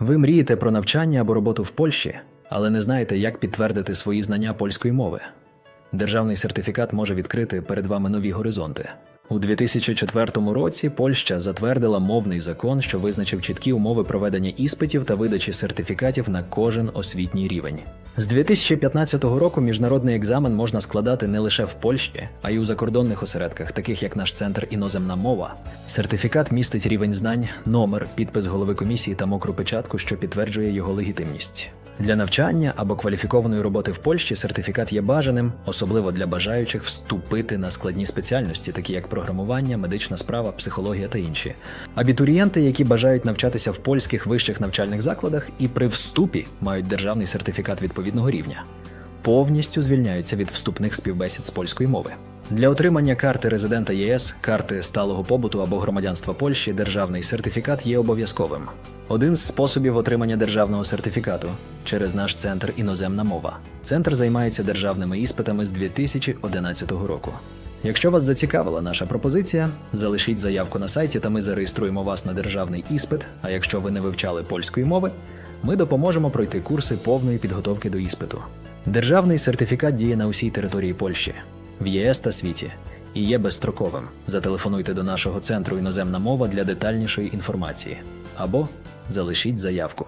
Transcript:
Ви мрієте про навчання або роботу в Польщі, але не знаєте, як підтвердити свої знання польської мови. Державний сертифікат може відкрити перед вами нові горизонти. У 2004 році Польща затвердила мовний закон, що визначив чіткі умови проведення іспитів та видачі сертифікатів на кожен освітній рівень. З 2015 року міжнародний екзамен можна складати не лише в Польщі, а й у закордонних осередках, таких як наш центр іноземна мова. Сертифікат містить рівень знань, номер, підпис голови комісії та мокру печатку, що підтверджує його легітимність. Для навчання або кваліфікованої роботи в Польщі сертифікат є бажаним, особливо для бажаючих вступити на складні спеціальності, такі як програмування, медична справа, психологія та інші. Абітурієнти, які бажають навчатися в польських вищих навчальних закладах і при вступі мають державний сертифікат відповідного рівня, повністю звільняються від вступних співбесід з польської мови. Для отримання карти резидента ЄС, карти сталого побуту або громадянства Польщі державний сертифікат є обов'язковим. Один з способів отримання державного сертифікату через наш центр іноземна мова. Центр займається державними іспитами з 2011 року. Якщо вас зацікавила наша пропозиція, залишіть заявку на сайті, та ми зареєструємо вас на державний іспит. А якщо ви не вивчали польської мови, ми допоможемо пройти курси повної підготовки до іспиту. Державний сертифікат діє на усій території Польщі, в ЄС та світі і є безстроковим. Зателефонуйте до нашого центру іноземна мова для детальнішої інформації або залишіть заявку.